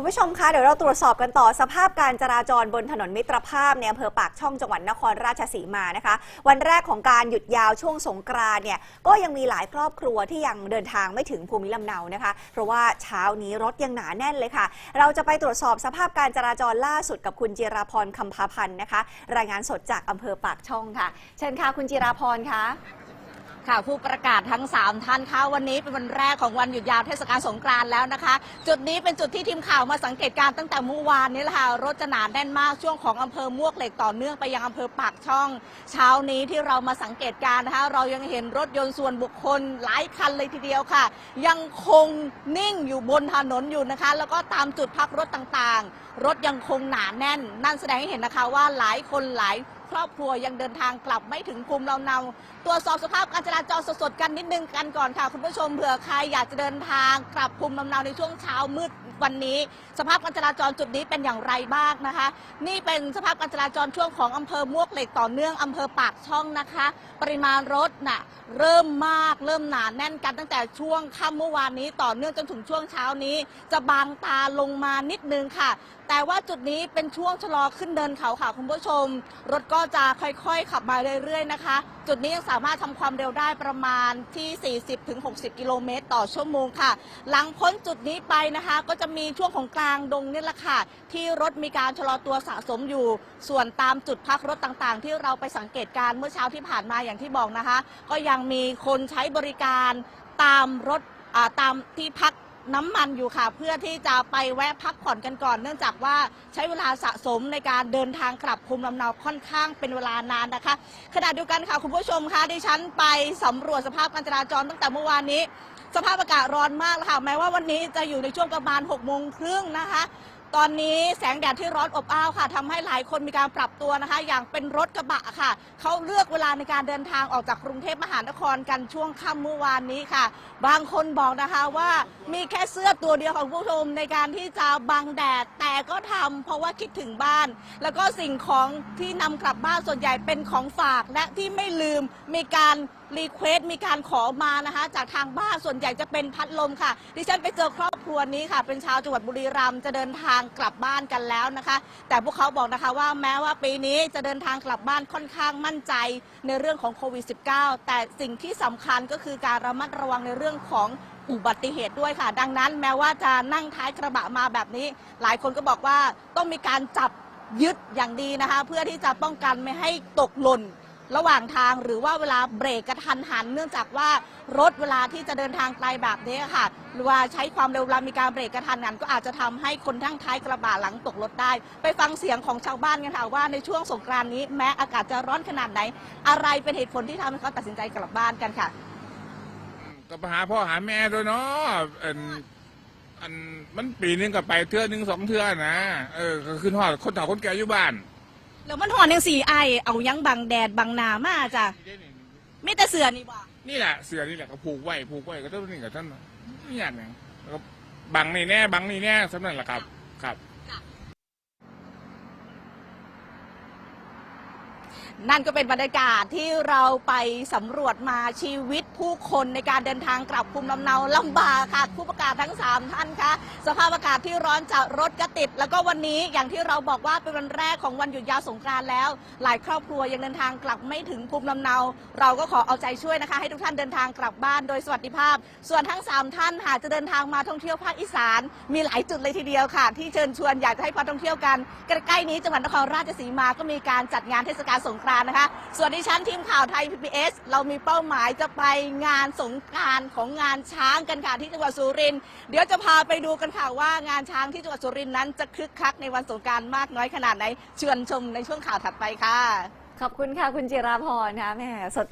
คุณผู้ชมคะเดี๋ยวเราตรวจสอบกันต่อสภาพการจราจรบนถนนมิตรภาพในอำเภอปากช่องจังหวัดนครราชสีมานะคะ วันแรกของการหยุดยาวช่วงสงกรานเนี่ยก็ยังมีหลายครอบครัวที่ยังเดินทางไม่ถึงภูมิลำเนานะคะ เพราะว่าเช้านี้รถยังหนาแน่นเลยค่ะ เราจะไปตรวจสอบสภาพการจราจรล่าสุดกับคุณจิราพรคำพาพันธ์นะคะ รายงานสดจากอำเภอปากช่องค่ะ เชิญค่ะคุณจิราพรค่ะ ค่ะผู้ประกาศทั้ง 3 ท่านคะวันนี้เป็นวันแรกของวันหยุดยาวเทศกาลสงกรานต์แล้วนะคะ จุดนี้เป็นจุดที่ทีมข่าวมาสังเกตการณ์ตั้งแต่เมื่อวานนี้แหละค่ะรถจะหนาแน่นมากช่วงของอำเภอมวกเหล็กต่อเนื่องไปยังอำเภอปากช่อง เช้านี้ที่เรามาสังเกตการณ์นะคะ เรายังเห็นรถยนต์ส่วนบุคคลหลายคันเลยทีเดียวค่ะ ยังคงนิ่งอยู่บนถนนอยู่นะคะ แล้วก็ตามจุดพักรถต่างๆ รถยังคงหนาแน่น นั่นแสดงให้เห็นนะคะว่าหลายคนหลาย ครอบครัวยังเดินทางกลับไม่ถึงภูมิลำเนาตรวจสอบสภาพการจราจรสดๆกันนิดนึงกันก่อนค่ะ คุณผู้ชมเผื่อใครอยากจะเดินทางกลับภูมิลำเนาในช่วงเช้ามืดวันนี้ สภาพการจราจรจุดนี้เป็นอย่างไรบ้างนะคะ นี่เป็นสภาพการจราจรช่วงของอำเภอมวกเหล็กต่อเนื่องอำเภอปากช่องนะคะ ปริมาณรถน่ะเริ่มมากเริ่มหนาแน่นกันตั้งแต่ช่วงค่ำเมื่อวานนี้ต่อเนื่องจนถึงช่วงเช้านี้ จะบางตาลงมานิดนึงค่ะ แต่ว่าจุดนี้เป็นช่วงชะลอขึ้นเดินเขาค่ะคุณผู้ชม รถก็จะค่อยๆ ขับมาเรื่อยๆนะคะ จุดนี้ยังสามารถทำความเร็วได้ประมาณที่ 40-60 กิโลเมตรต่อชั่วโมงค่ะ หลังพ้นจุดนี้ไปนะคะ ก็จะมีช่วงของกลางดงนี่แหละค่ะ ที่รถมีการชะลอตัวสะสมอยู่ ส่วนตามจุดพักรถต่างๆ ที่เราไปสังเกตการเมื่อเช้าที่ผ่านมาอย่างที่บอกนะคะ ก็ยังมีคนใช้บริการตามรถตามที่พัก น้ำมันอยู่ค่ะ เพื่อที่จะไปแวะพักผ่อนกันก่อน เนื่องจากว่าใช้เวลาสะสมในการเดินทางกลับภูมิลำเนาค่อนข้างเป็นเวลานานนะคะขณะเดียวกันค่ะคุณผู้ชมคะดิฉันไปสำรวจสภาพการจราจรตั้งแต่เมื่อวานนี้ สภาพอากาศร้อนมากแล้วค่ะแม้ว่าวันนี้จะอยู่ในช่วงประมาณ6กโมงครึ่งนะคะ ตอนนี้แสงแดดที่ร้อนอบอ้าวค่ะทำให้หลายคนมีการปรับตัวนะคะ อย่างเป็นรถกระบะค่ะเขาเลือกเวลาในการเดินทางออกจากกรุงเทพมหานครกันช่วงค่ำเมื่อวานนี้ค่ะ บางคนบอกนะคะว่ามีแค่เสื้อตัวเดียวของผู้ชมในการที่จะบังแดดแต่ก็ทำเพราะว่าคิดถึงบ้าน แล้วก็สิ่งของที่นำกลับบ้านส่วนใหญ่เป็นของฝากและที่ไม่ลืมมีการรีเควสมีการขอมานะคะ จากทางบ้านส่วนใหญ่จะเป็นพัดลมค่ะ ดิฉันไปเจอครอบ รัวนี้ค่ะ เป็นชาวจังหวัดบุรีรัมย์จะเดินทางกลับบ้านกันแล้วนะคะ แต่พวกเขาบอกนะคะว่าแม้ว่าปีนี้จะเดินทางกลับบ้านค่อนข้างมั่นใจในเรื่องของโควิด -19 แต่สิ่งที่สำคัญก็คือการระมัดระวังในเรื่องของอุบัติเหตุด้วยค่ะ ดังนั้นแม้ว่าจะนั่งท้ายกระบะมาแบบนี้ หลายคนก็บอกว่าต้องมีการจับยึดอย่างดีนะคะ เพื่อที่จะป้องกันไม่ให้ตกหล่น ระหว่างทางหรือว่าเวลาเบรกกระทันหัน เนื่องจากว่ารถเวลาที่จะเดินทางไกลแบบนี้ค่ะหรือว่าใช้ความเร็วเวลามีการเบรกกระทันหัน ก็อาจจะทำให้คนทั้งท้ายกระบะหลังตกรถได้ ไปฟังเสียงของชาวบ้านกันค่ะว่าในช่วงสงกรานนี้แม้อากาศจะร้อนขนาดไหน อะไรเป็นเหตุผลที่ทำให้เขาตัดสินใจกลับบ้านกันค่ะก็ไปหาพ่อหาแม่ด้วยเนาะอันอันมันปีนึงก็ไปเทื่อหนึงสองเทื่อนะเออก็ขึ้นหอดคนเฒ่าคนแก่อยู่บ้าน แล้วมันหอนยังสีไอเอายังบังแดดบังหนามาจ้ะไม่แต่เสือนี่บ่นี่แหละเสือนี่แหละก็ผูกไว้ผูกไว้ก็ต้องนี่กับท่านนี่อย่างหนึงแล้วก็บังนี่แน่บังนี่แน่สำนั่นแหละครับครับ นั่นก็เป็นบรรยากาศที่เราไปสำรวจมาชีวิต ผู้คนในการเดินทางกลับภูมิลำเนาลำบากค่ะผู้ประกาศทั้ง 3 ท่านคะสภาพอากาศที่ร้อนจากรถก็ติด แล้วก็วันนี้อย่างที่เราบอกว่าเป็นวันแรกของวันหยุดยาวสงกรานต์แล้ว หลายครอบครัวยังเดินทางกลับไม่ถึงภูมิลำเนา เราก็ขอเอาใจช่วยนะคะ ให้ทุกท่านเดินทางกลับบ้านโดยสวัสดิภาพ ส่วนทั้ง 3 ท่านหากจะเดินทางมาท่องเที่ยวภาคอีสาน มีหลายจุดเลยทีเดียวค่ะ ที่เชิญชวนอยากจะให้มาท่องเที่ยวกันใกล้ๆนี้จังหวัดนครราชสีมาก็มีการจัดงานเทศกาลสงกรานต์นะคะ ส่วนดิฉันทีมข่าวไทย PBS เรามีเป้าหมายจะไปงานสงการของงานช้างกันค่ะที่จังหวัดสุรินทร์เดี๋ยวจะพาไปดูกันค่ะว่างานช้างที่จังหวัดสุรินทร์นั้นจะคึกคักในวันสงการมากน้อยขนาดไหนเชิญชมในช่วงข่าวถัดไปค่ะ ขอบคุณค่ะคุณจิราพรนะแหม่สด